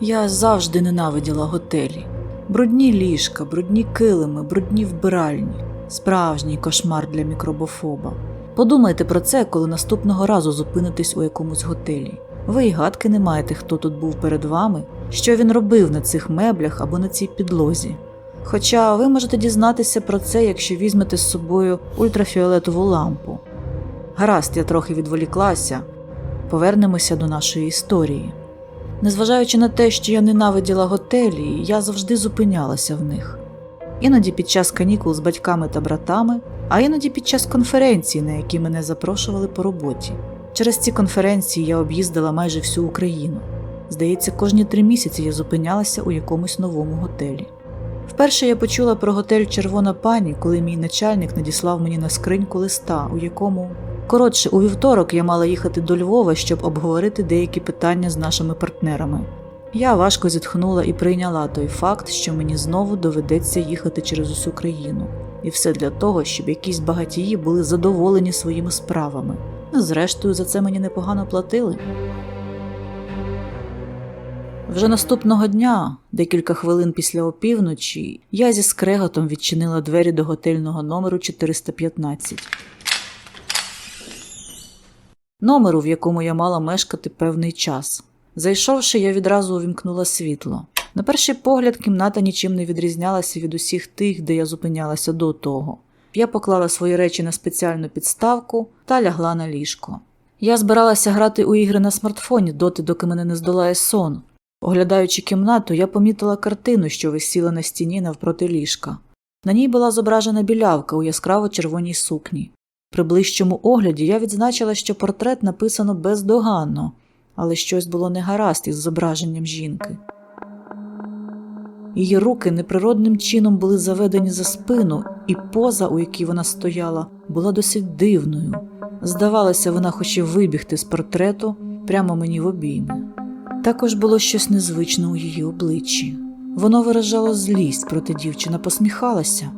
Я завжди ненавиділа готелі. Брудні ліжка, брудні килими, брудні вбиральні. Справжній кошмар для мікробофоба. Подумайте про це, коли наступного разу зупинитесь у якомусь готелі. Ви й гадки не маєте, хто тут був перед вами, що він робив на цих меблях або на цій підлозі. Хоча ви можете дізнатися про це, якщо візьмете з собою ультрафіолетову лампу. Гаразд, я трохи відволіклася. Повернемося до нашої історії. Незважаючи на те, що я ненавиділа готелі, я завжди зупинялася в них. Іноді під час канікул з батьками та братами, а іноді під час конференцій, на які мене запрошували по роботі. Через ці конференції я об'їздила майже всю Україну. Здається, кожні три місяці я зупинялася у якомусь новому готелі. Вперше я почула про готель Червона пані, коли мій начальник надіслав мені на скриньку листа, у якому коротше у вівторок я мала їхати до Львова, щоб обговорити деякі питання з нашими партнерами. Я важко зітхнула і прийняла той факт, що мені знову доведеться їхати через усю країну, і все для того, щоб якісь багатії були задоволені своїми справами. Зрештою, за це мені непогано платили. Вже наступного дня, декілька хвилин після опівночі, я зі скреготом відчинила двері до готельного номеру 415. Номеру, в якому я мала мешкати певний час. Зайшовши, я відразу увімкнула світло. На перший погляд, кімната нічим не відрізнялася від усіх тих, де я зупинялася до того. Я поклала свої речі на спеціальну підставку та лягла на ліжко. Я збиралася грати у ігри на смартфоні доти, доки мене не здолає сон. Оглядаючи кімнату, я помітила картину, що висіла на стіні навпроти ліжка. На ній була зображена білявка у яскраво червоній сукні. При ближчому огляді я відзначила, що портрет написано бездоганно, але щось було негаразд із зображенням жінки. Її руки неприродним чином були заведені за спину, і поза, у якій вона стояла, була досить дивною. Здавалося, вона хоче вибігти з портрету прямо мені в обійми. Також було щось незвичне у її обличчі. Воно виражало злість, проте дівчина посміхалася.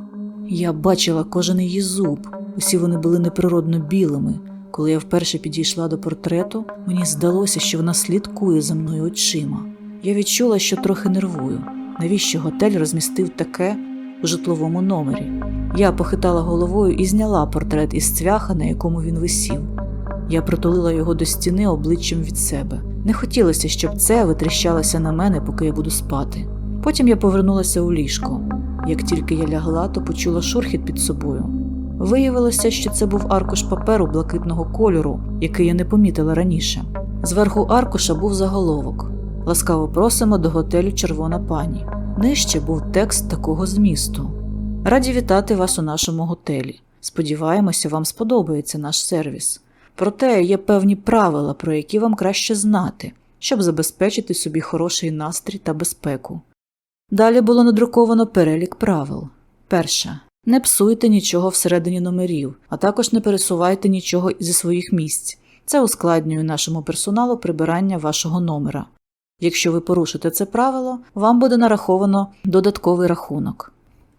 Я бачила кожен її зуб, усі вони були неприродно білими. Коли я вперше підійшла до портрету, мені здалося, що вона слідкує за мною очима. Я відчула, що трохи нервую. Навіщо готель розмістив таке у житловому номері? Я похитала головою і зняла портрет із цвяха, на якому він висів. Я притулила його до стіни обличчям від себе. Не хотілося, щоб це витріщалося на мене, поки я буду спати. Потім я повернулася у ліжко. Як тільки я лягла, то почула шурхіт під собою. Виявилося, що це був аркуш паперу блакитного кольору, який я не помітила раніше. Зверху аркуша був заголовок Ласкаво просимо до готелю Червона пані. Нижче був текст такого змісту. Раді вітати вас у нашому готелі. Сподіваємося, вам сподобається наш сервіс. Проте є певні правила, про які вам краще знати, щоб забезпечити собі хороший настрій та безпеку. Далі було надруковано перелік правил. Перше. Не псуйте нічого всередині номерів, а також не пересувайте нічого зі своїх місць. Це ускладнює нашому персоналу прибирання вашого номера. Якщо ви порушите це правило, вам буде нараховано додатковий рахунок.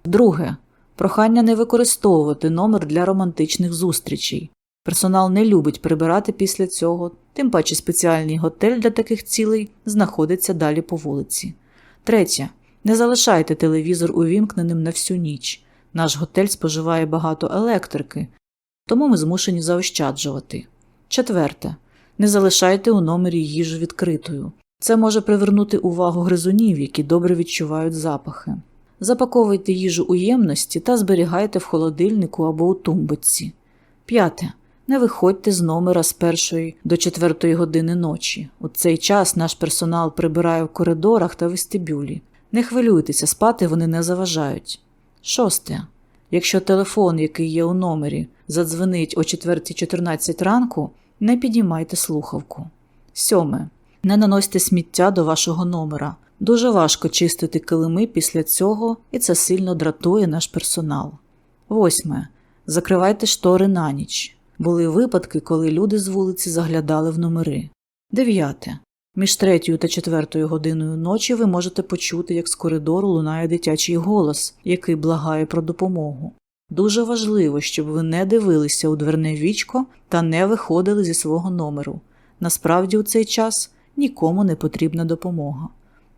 Друге. Прохання не використовувати номер для романтичних зустрічей. Персонал не любить прибирати після цього, тим паче спеціальний готель для таких цілей знаходиться далі по вулиці. Третє. Не залишайте телевізор увімкненим на всю ніч. Наш готель споживає багато електрики, тому ми змушені заощаджувати. Четверте. Не залишайте у номері їжу відкритою. Це може привернути увагу гризунів, які добре відчувають запахи. Запаковуйте їжу у ємності та зберігайте в холодильнику або у тумбочці. П'яте. Не виходьте з номера з першої до четвертої години ночі. У цей час наш персонал прибирає в коридорах та вестибюлі. Не хвилюйтеся, спати вони не заважають. Шосте. Якщо телефон, який є у номері, задзвонить о 4.14 ранку, Не підіймайте слухавку. Сьоме. Не наносьте сміття до вашого номера. Дуже важко чистити килими після цього, і це сильно дратує наш персонал. Восьме. Закривайте штори на ніч. Були випадки, коли люди з вулиці заглядали в номери. Дев'яте. Між третьою та четвертою годиною ночі ви можете почути, як з коридору лунає дитячий голос, який благає про допомогу. Дуже важливо, щоб ви не дивилися у дверне вічко та не виходили зі свого номеру. Насправді у цей час нікому не потрібна допомога.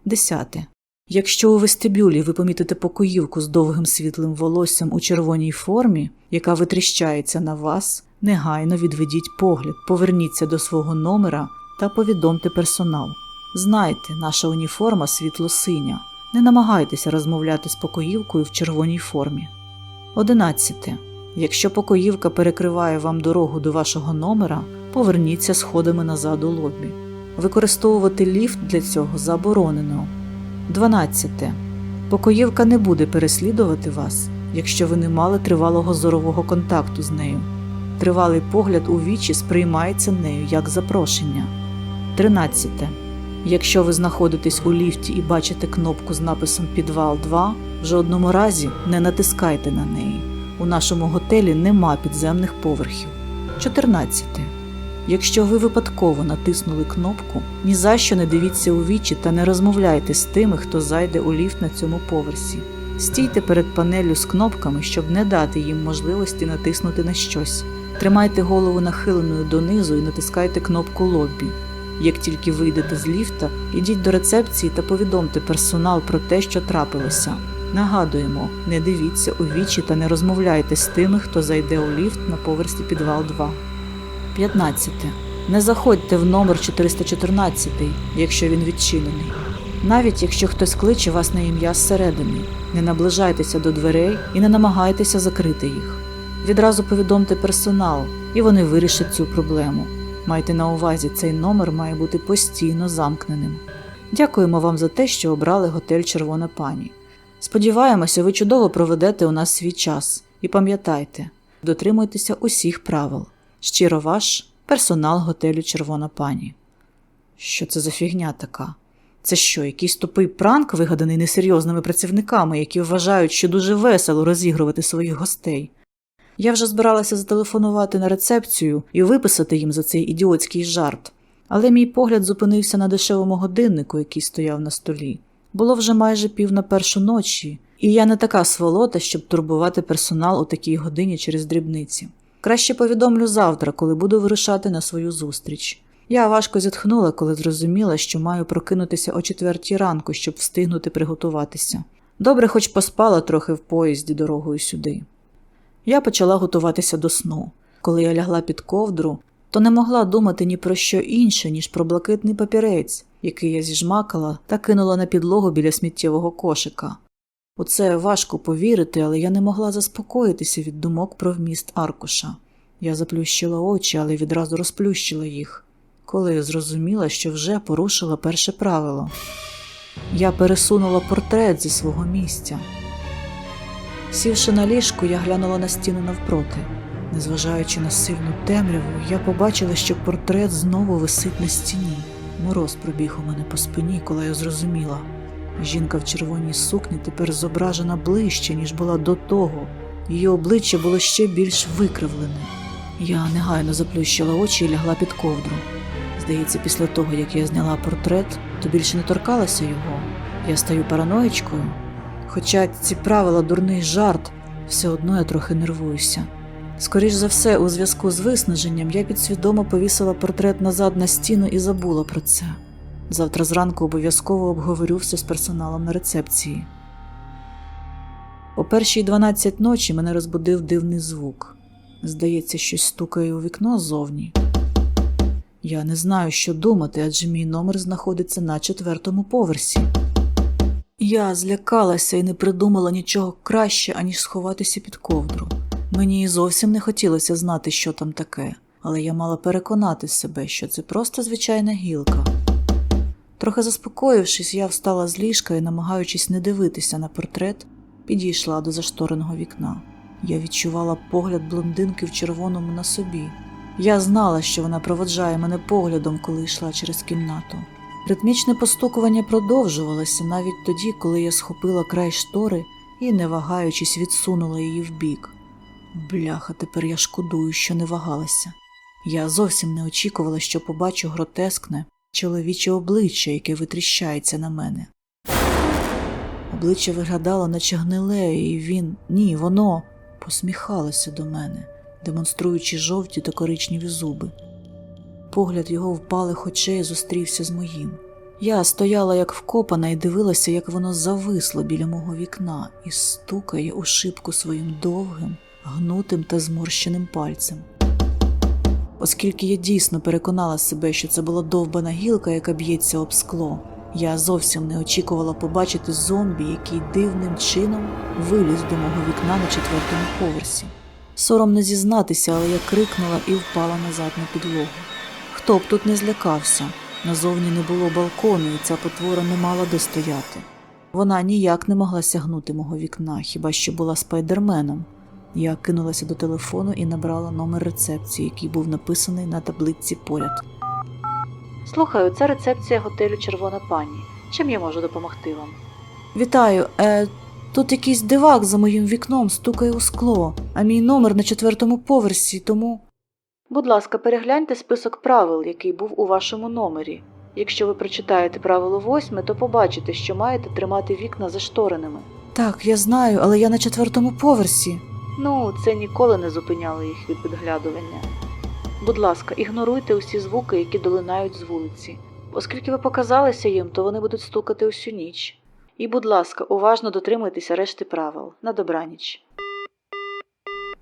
Десяте. Якщо у вестибюлі ви помітите покоївку з довгим світлим волоссям у червоній формі, яка витріщається на вас, негайно відведіть погляд, поверніться до свого номера та повідомте персонал. Знайте, наша уніформа світло-синя. Не намагайтеся розмовляти з покоївкою в червоній формі. 11. Якщо покоївка перекриває вам дорогу до вашого номера, поверніться сходами назад у лобі. Використовувати ліфт для цього заборонено. 12. Покоївка не буде переслідувати вас, якщо ви не мали тривалого зорового контакту з нею. Тривалий погляд у вічі сприймається нею як запрошення. 13. Якщо ви знаходитесь у ліфті і бачите кнопку з написом Підвал 2, в жодному разі не натискайте на неї. У нашому готелі нема підземних поверхів. 14. Якщо ви випадково натиснули кнопку, ні за що не дивіться у вічі та не розмовляйте з тими, хто зайде у ліфт на цьому поверсі. Стійте перед панеллю з кнопками, щоб не дати їм можливості натиснути на щось. Тримайте голову нахиленою донизу і натискайте кнопку лоббі. Як тільки вийдете з ліфта, ідіть до рецепції та повідомте персонал про те, що трапилося. Нагадуємо, не дивіться у вічі та не розмовляйте з тими, хто зайде у ліфт на поверсі підвал 2. 15. Не заходьте в номер 414, якщо він відчинений. Навіть якщо хтось кличе вас на ім'я зсередини, не наближайтеся до дверей і не намагайтеся закрити їх. Відразу повідомте персонал, і вони вирішать цю проблему. Майте на увазі, цей номер має бути постійно замкненим. Дякуємо вам за те, що обрали готель Червона пані. Сподіваємося, ви чудово проведете у нас свій час і пам'ятайте, дотримуйтеся усіх правил. Щиро ваш персонал готелю Червона пані. Що це за фігня така? Це що, якийсь тупий пранк, вигаданий несерйозними працівниками, які вважають, що дуже весело розігрувати своїх гостей? Я вже збиралася зателефонувати на рецепцію і виписати їм за цей ідіотський жарт, але мій погляд зупинився на дешевому годиннику, який стояв на столі. Було вже майже пів на першу ночі, і я не така сволота, щоб турбувати персонал у такій годині через дрібниці. Краще повідомлю завтра, коли буду вирушати на свою зустріч. Я важко зітхнула, коли зрозуміла, що маю прокинутися о четвертій ранку, щоб встигнути приготуватися. Добре, хоч поспала трохи в поїзді дорогою сюди. Я почала готуватися до сну. Коли я лягла під ковдру, то не могла думати ні про що інше, ніж про блакитний папірець, який я зіжмакала та кинула на підлогу біля сміттєвого кошика. У це важко повірити, але я не могла заспокоїтися від думок про вміст аркуша. Я заплющила очі, але відразу розплющила їх, коли зрозуміла, що вже порушила перше правило. Я пересунула портрет зі свого місця. Сівши на ліжку, я глянула на стіну навпроти. Незважаючи на сильну темряву, я побачила, що портрет знову висить на стіні. Мороз пробіг у мене по спині, коли я зрозуміла. Жінка в червоній сукні тепер зображена ближче, ніж була до того. Її обличчя було ще більш викривлене. Я негайно заплющила очі і лягла під ковдру. Здається, після того, як я зняла портрет, то більше не торкалася його. Я стаю параноїчкою. Хоча ці правила дурний жарт, все одно я трохи нервуюся. Скоріш за все, у зв'язку з виснаженням я підсвідомо повісила портрет назад на стіну і забула про це. Завтра зранку обов'язково обговорю все з персоналом на рецепції. О першій 12 ночі мене розбудив дивний звук. Здається, щось стукає у вікно ззовні. Я не знаю, що думати, адже мій номер знаходиться на четвертому поверсі. Я злякалася і не придумала нічого краще, аніж сховатися під ковдру. Мені і зовсім не хотілося знати, що там таке, але я мала переконати себе, що це просто звичайна гілка. Трохи заспокоївшись, я встала з ліжка і, намагаючись не дивитися на портрет, підійшла до заштореного вікна. Я відчувала погляд блондинки в червоному на собі. Я знала, що вона проводжає мене поглядом, коли йшла через кімнату. Ритмічне постукування продовжувалося навіть тоді, коли я схопила край штори і, не вагаючись, відсунула її вбік. Бляха, тепер я шкодую, що не вагалася. Я зовсім не очікувала, що побачу гротескне чоловіче обличчя, яке витріщається на мене. Обличчя виглядало, наче гниле, і він, ні, воно посміхалося до мене, демонструючи жовті та коричневі зуби. Погляд його впалих очей зустрівся з моїм. Я стояла як вкопана і дивилася, як воно зависло біля мого вікна і стукає у шибку своїм довгим, гнутим та зморщеним пальцем. Оскільки я дійсно переконала себе, що це була довбана гілка, яка б'ється об скло, я зовсім не очікувала побачити зомбі, який дивним чином виліз до мого вікна на четвертому поверсі. Соромно зізнатися, але я крикнула і впала назад на підлогу. Хто б тут не злякався? Назовні не було балкону, і ця потвора не мала де стояти. Вона ніяк не могла сягнути мого вікна, хіба що була спайдерменом. Я кинулася до телефону і набрала номер рецепції, який був написаний на таблиці поряд. Слухаю, це рецепція готелю Червона пані. Чим я можу допомогти вам? Вітаю. Е, тут якийсь дивак за моїм вікном стукає у скло, а мій номер на четвертому поверсі, тому. Будь ласка, перегляньте список правил, який був у вашому номері. Якщо ви прочитаєте правило восьме, то побачите, що маєте тримати вікна заштореними. Так, я знаю, але я на четвертому поверсі. Ну, це ніколи не зупиняло їх від підглядування. Будь ласка, ігноруйте усі звуки, які долинають з вулиці. Оскільки ви показалися їм, то вони будуть стукати усю ніч. І, будь ласка, уважно дотримуйтеся решти правил. На добраніч.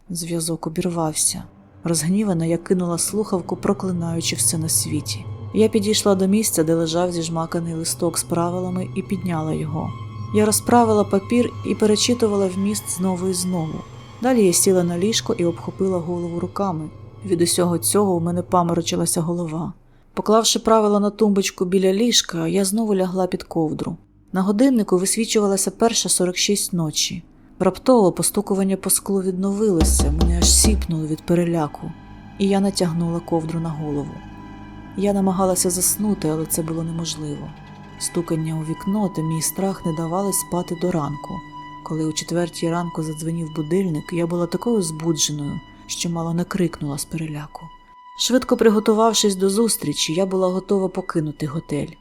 Зв'язок обірвався. Розгнівана я кинула слухавку, проклинаючи все на світі. Я підійшла до місця, де лежав зіжмаканий листок з правилами, і підняла його. Я розправила папір і перечитувала вміст знову і знову. Далі я сіла на ліжко і обхопила голову руками. Від усього цього у мене паморочилася голова. Поклавши правила на тумбочку біля ліжка, я знову лягла під ковдру. На годиннику висвічувалася перша 46 ночі. Раптово постукування по склу відновилося, мене аж сіпнуло від переляку, і я натягнула ковдру на голову. Я намагалася заснути, але це було неможливо. Стукання у вікно та мій страх не давали спати до ранку. Коли у четвертій ранку задзвенів будильник, я була такою збудженою, що мало не крикнула з переляку. Швидко приготувавшись до зустрічі, я була готова покинути готель.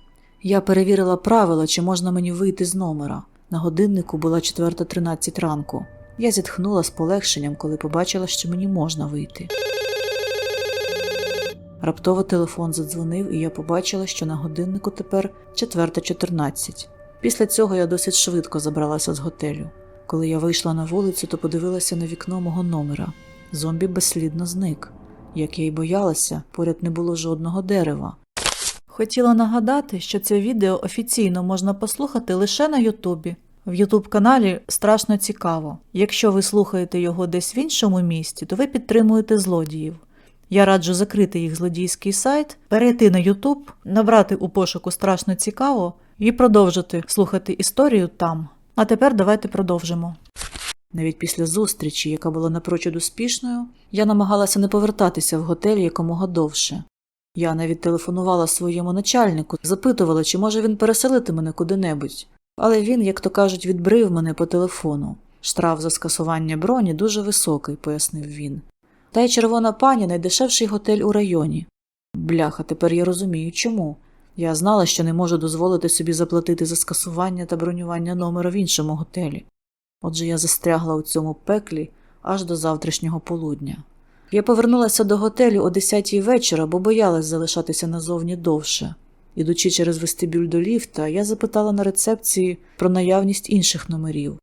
Я перевірила правила, чи можна мені вийти з номера. На годиннику була 4.13 ранку. Я зітхнула з полегшенням, коли побачила, що мені можна вийти. Раптово телефон задзвонив, і я побачила, що на годиннику тепер 4.14. Після цього я досить швидко забралася з готелю. Коли я вийшла на вулицю, то подивилася на вікно мого номера. Зомбі безслідно зник. Як я й боялася, поряд не було жодного дерева. Хотіла нагадати, що це відео офіційно можна послухати лише на Ютубі. В Ютуб каналі страшно цікаво. Якщо ви слухаєте його десь в іншому місті, то ви підтримуєте злодіїв. Я раджу закрити їх злодійський сайт, перейти на Ютуб, набрати у пошуку страшно цікаво і продовжити слухати історію там. А тепер давайте продовжимо. Навіть після зустрічі, яка була напрочуд успішною, я намагалася не повертатися в готель якомога довше. Я навіть телефонувала своєму начальнику, запитувала, чи може він переселити мене куди-небудь. Але він, як то кажуть, відбрив мене по телефону. Штраф за скасування броні дуже високий, пояснив він. Та й червона пані найдешевший готель у районі. Бляха, тепер я розумію, чому. Я знала, що не можу дозволити собі заплатити за скасування та бронювання номера в іншому готелі. Отже, я застрягла у цьому пеклі аж до завтрашнього полудня. Я повернулася до готелю о 10 вечора, бо боялась залишатися назовні довше. Ідучи через вестибюль до ліфта, я запитала на рецепції про наявність інших номерів.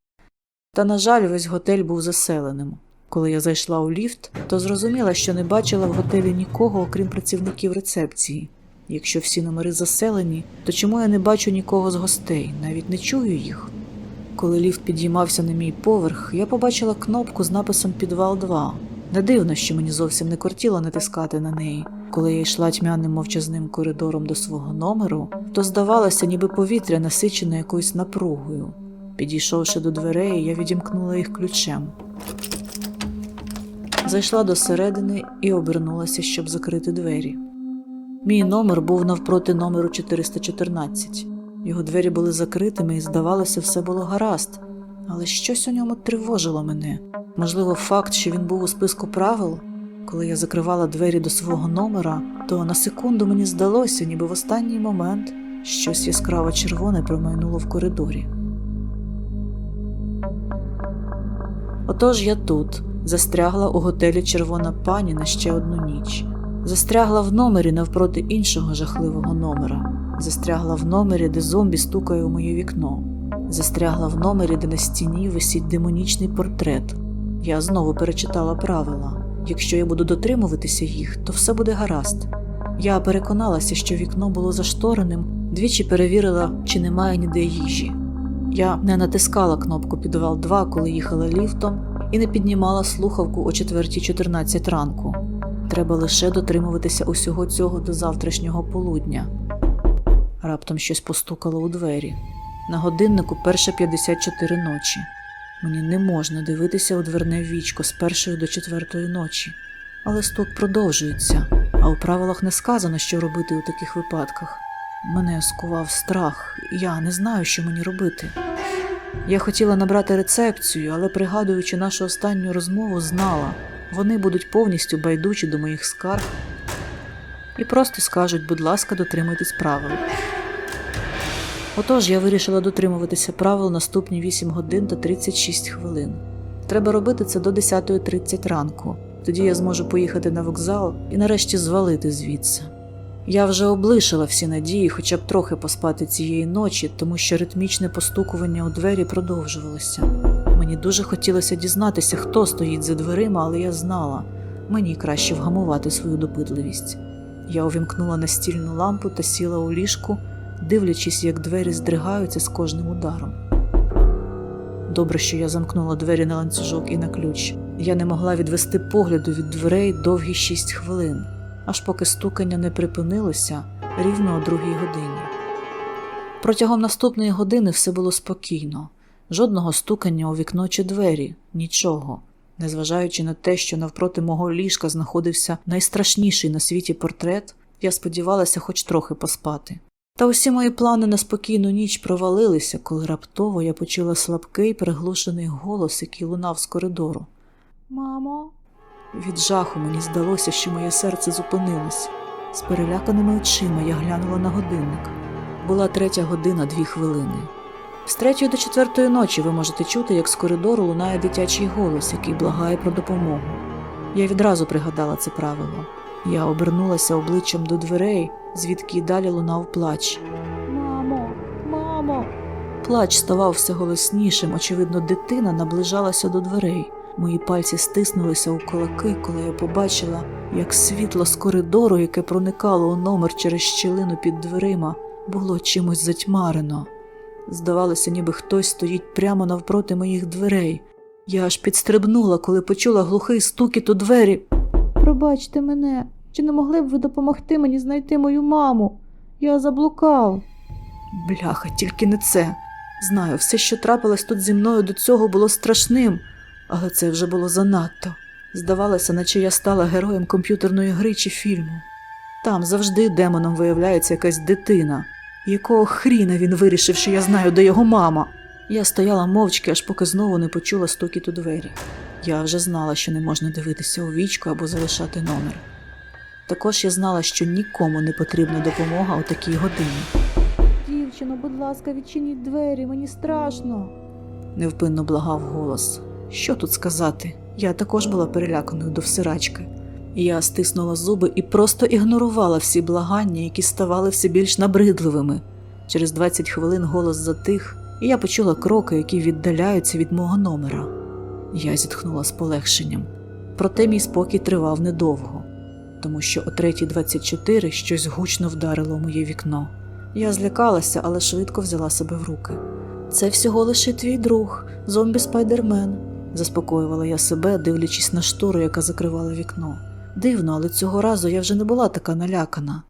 Та, на жаль, весь готель був заселеним. Коли я зайшла у ліфт, то зрозуміла, що не бачила в готелі нікого, окрім працівників рецепції. Якщо всі номери заселені, то чому я не бачу нікого з гостей, навіть не чую їх? Коли ліфт підіймався на мій поверх, я побачила кнопку з написом Підвал 2. Не дивно, що мені зовсім не кортіло натискати на неї. Коли я йшла тьмяним мовчазним коридором до свого номеру, то здавалося, ніби повітря насичене якоюсь напругою. Підійшовши до дверей, я відімкнула їх ключем. Зайшла до середини і обернулася, щоб закрити двері. Мій номер був навпроти номеру 414. Його двері були закритими і, здавалося, все було гаразд, але щось у ньому тривожило мене. Можливо, факт, що він був у списку правил. Коли я закривала двері до свого номера, то на секунду мені здалося, ніби в останній момент щось яскраво червоне промайнуло в коридорі. Отож я тут застрягла у готелі Червона пані на ще одну ніч. Застрягла в номері навпроти іншого жахливого номера. Застрягла в номері, де зомбі стукає у моє вікно. Застрягла в номері, де на стіні висить демонічний портрет. Я знову перечитала правила. Якщо я буду дотримуватися їх, то все буде гаразд. Я переконалася, що вікно було заштореним, двічі перевірила, чи немає ніде їжі. Я не натискала кнопку підвал 2, коли їхала ліфтом, і не піднімала слухавку о 4.14 ранку. Треба лише дотримуватися усього цього до завтрашнього полудня. Раптом щось постукало у двері. На годиннику перша 54 ночі. Мені не можна дивитися у дверне вічко з першої до четвертої ночі. Але стук продовжується, а у правилах не сказано, що робити у таких випадках. Мене скував страх, я не знаю, що мені робити. Я хотіла набрати рецепцію, але, пригадуючи нашу останню розмову, знала, вони будуть повністю байдужі до моїх скарг і просто скажуть, будь ласка, дотримуйтесь правил. Отож я вирішила дотримуватися правил наступні 8 годин та 36 хвилин. Треба робити це до 10.30 ранку. Тоді я зможу поїхати на вокзал і нарешті звалити звідси. Я вже облишила всі надії, хоча б трохи поспати цієї ночі, тому що ритмічне постукування у двері продовжувалося. Мені дуже хотілося дізнатися, хто стоїть за дверима, але я знала, мені краще вгамувати свою допитливість. Я увімкнула настільну лампу та сіла у ліжку, дивлячись, як двері здригаються з кожним ударом. Добре, що я замкнула двері на ланцюжок і на ключ. Я не могла відвести погляду від дверей довгі шість хвилин, аж поки стукання не припинилося рівно о другій годині. Протягом наступної години все було спокійно, жодного стукання у вікно чи двері, нічого. Незважаючи на те, що навпроти мого ліжка знаходився найстрашніший на світі портрет, я сподівалася хоч трохи поспати. Та усі мої плани на спокійну ніч провалилися, коли раптово я почула слабкий приглушений голос, який лунав з коридору. Мамо. Від жаху мені здалося, що моє серце зупинилось. З переляканими очима я глянула на годинник. Була третя година дві хвилини. З третьої до четвертої ночі ви можете чути, як з коридору лунає дитячий голос, який благає про допомогу. Я відразу пригадала це правило. Я обернулася обличчям до дверей, звідки й далі лунав плач. Мамо, мамо. Плач ставав все голоснішим. Очевидно, дитина наближалася до дверей. Мої пальці стиснулися у кулаки, коли я побачила, як світло з коридору, яке проникало у номер через щілину під дверима, було чимось затьмарено. Здавалося, ніби хтось стоїть прямо навпроти моїх дверей. Я аж підстрибнула, коли почула глухий стукіт у двері. Пробачте мене, чи не могли б ви допомогти мені знайти мою маму? Я заблукав. Бляха, тільки не це. Знаю, все, що трапилось тут зі мною до цього, було страшним, але це вже було занадто. Здавалося, наче я стала героєм комп'ютерної гри чи фільму. Там завжди демоном виявляється якась дитина. Якого хріна він вирішив, що я знаю, де його мама? Я стояла мовчки, аж поки знову не почула стукіт у двері. Я вже знала, що не можна дивитися у вічку або залишати номер. Також я знала, що нікому не потрібна допомога у такій годині. Дівчино, будь ласка, відчиніть двері, мені страшно. невпинно благав голос. Що тут сказати? Я також була переляканою до всирачки. Я стиснула зуби і просто ігнорувала всі благання, які ставали все більш набридливими. Через 20 хвилин голос затих, і я почула кроки, які віддаляються від мого номера. Я зітхнула з полегшенням. Проте мій спокій тривав недовго, тому що о 3.24 щось гучно вдарило моє вікно. Я злякалася, але швидко взяла себе в руки. Це всього лише твій друг, зомбі спайдермен, заспокоювала я себе, дивлячись на штору, яка закривала вікно. Дивно, але цього разу я вже не була така налякана.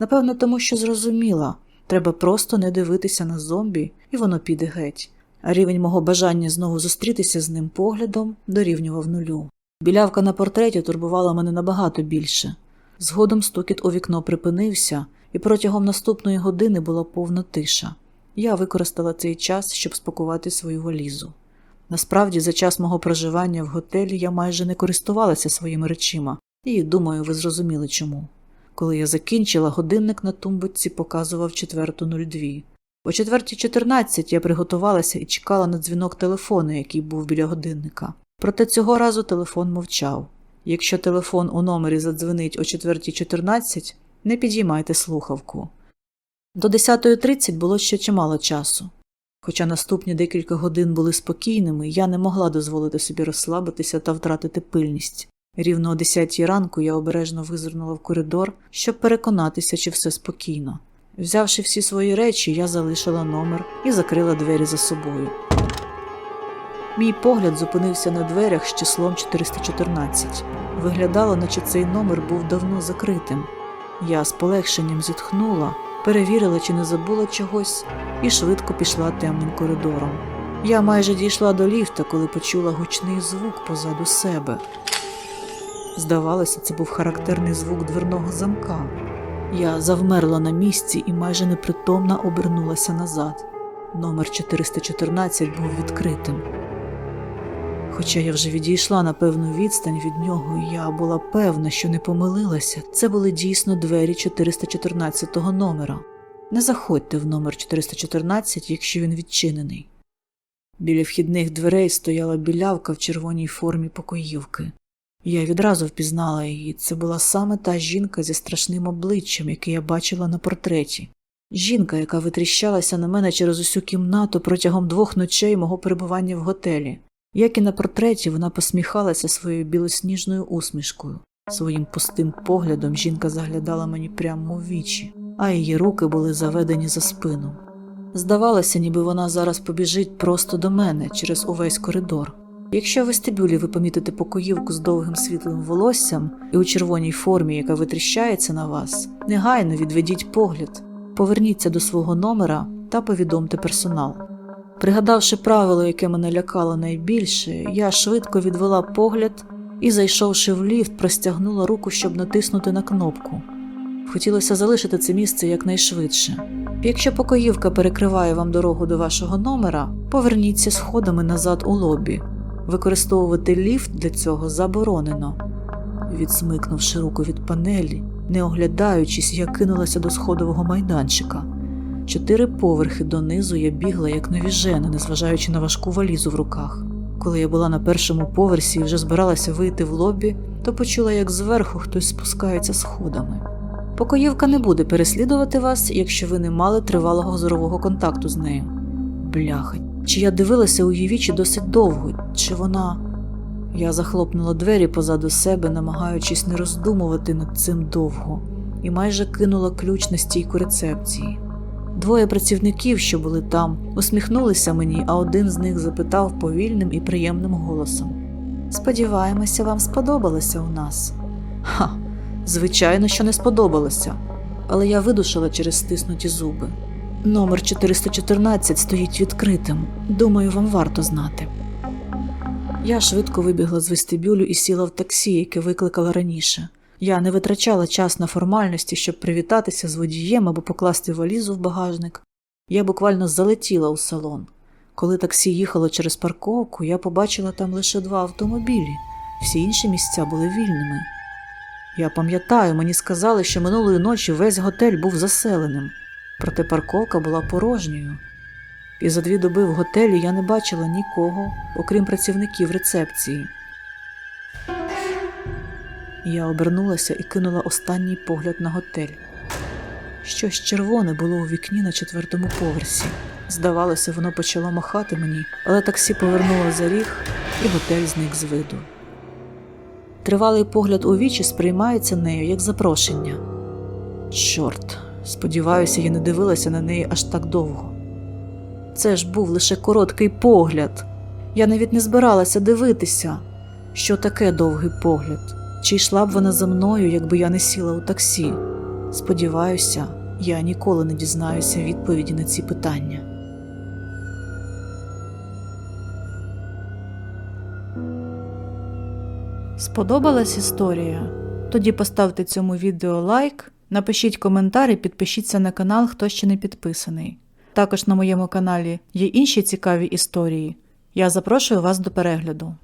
Напевно, тому що зрозуміла треба просто не дивитися на зомбі, і воно піде геть. А рівень мого бажання знову зустрітися з ним поглядом дорівнював нулю. Білявка на портреті турбувала мене набагато більше. Згодом стукіт у вікно припинився, і протягом наступної години була повна тиша. Я використала цей час, щоб спакувати свою валізу. Насправді, за час мого проживання в готелі я майже не користувалася своїми речима, і думаю, ви зрозуміли чому. Коли я закінчила, годинник на тумбочці показував 4.02. О 4.14 я приготувалася і чекала на дзвінок телефону, який був біля годинника. Проте цього разу телефон мовчав. Якщо телефон у номері задзвенить о 4.14, не підіймайте слухавку. До 10.30 було ще чимало часу. Хоча наступні декілька годин були спокійними, я не могла дозволити собі розслабитися та втратити пильність. Рівно о 10 ранку я обережно визирнула в коридор, щоб переконатися, чи все спокійно. Взявши всі свої речі, я залишила номер і закрила двері за собою. Мій погляд зупинився на дверях з числом 414. Виглядало, наче цей номер був давно закритим. Я з полегшенням зітхнула, перевірила, чи не забула чогось, і швидко пішла темним коридором. Я майже дійшла до ліфта, коли почула гучний звук позаду себе. Здавалося, це був характерний звук дверного замка. Я завмерла на місці і майже непритомно обернулася назад. Номер 414 був відкритим. Хоча я вже відійшла на певну відстань від нього, я була певна, що не помилилася. Це були дійсно двері 414 номера. Не заходьте в номер 414, якщо він відчинений. Біля вхідних дверей стояла білявка в червоній формі покоївки. Я відразу впізнала її. Це була саме та жінка зі страшним обличчям, яке я бачила на портреті. Жінка, яка витріщалася на мене через усю кімнату протягом двох ночей мого перебування в готелі. Як і на портреті, вона посміхалася своєю білосніжною усмішкою. Своїм пустим поглядом жінка заглядала мені прямо в вічі, а її руки були заведені за спину. Здавалося, ніби вона зараз побіжить просто до мене через увесь коридор. Якщо в вестибюлі ви помітите покоївку з довгим світлим волоссям і у червоній формі, яка витріщається на вас, негайно відведіть погляд, поверніться до свого номера та повідомте персонал. Пригадавши правило, яке мене лякало найбільше, я швидко відвела погляд і, зайшовши в ліфт, простягнула руку, щоб натиснути на кнопку. Хотілося залишити це місце якнайшвидше. Якщо покоївка перекриває вам дорогу до вашого номера, поверніться сходами назад у лобі. Використовувати ліфт для цього заборонено. Відсмикнувши руку від панелі, не оглядаючись, я кинулася до сходового майданчика. Чотири поверхи донизу я бігла як навіжена, незважаючи на важку валізу в руках. Коли я була на першому поверсі і вже збиралася вийти в лобі, то почула, як зверху хтось спускається сходами. Покоївка не буде переслідувати вас, якщо ви не мали тривалого зорового контакту з нею. Бляха, чи я дивилася у її вічі досить довго, чи вона. Я захлопнула двері позаду себе, намагаючись не роздумувати над цим довго, і майже кинула ключ на стійку рецепції. Двоє працівників, що були там, усміхнулися мені, а один з них запитав повільним і приємним голосом: Сподіваємося, вам сподобалося у нас. Ха, звичайно, що не сподобалося, але я видушила через стиснуті зуби. Номер 414 стоїть відкритим. Думаю, вам варто знати. Я швидко вибігла з вестибюлю і сіла в таксі, яке викликала раніше. Я не витрачала час на формальності, щоб привітатися з водієм або покласти валізу в багажник. Я буквально залетіла у салон. Коли таксі їхало через парковку, я побачила там лише два автомобілі, всі інші місця були вільними. Я пам'ятаю, мені сказали, що минулої ночі весь готель був заселеним, проте парковка була порожньою. І за дві доби в готелі я не бачила нікого, окрім працівників рецепції. Я обернулася і кинула останній погляд на готель. Щось червоне було у вікні на четвертому поверсі. Здавалося, воно почало махати мені, але таксі повернуло за ріг, і готель зник з виду. Тривалий погляд у вічі сприймається нею як запрошення. Чорт, сподіваюся, я не дивилася на неї аж так довго. Це ж був лише короткий погляд. Я навіть не збиралася дивитися, що таке довгий погляд. Чи йшла б вона за мною, якби я не сіла у таксі? Сподіваюся, я ніколи не дізнаюся відповіді на ці питання. Сподобалась історія? Тоді поставте цьому відео лайк, напишіть коментар і підпишіться на канал, хто ще не підписаний. Також на моєму каналі є інші цікаві історії. Я запрошую вас до перегляду.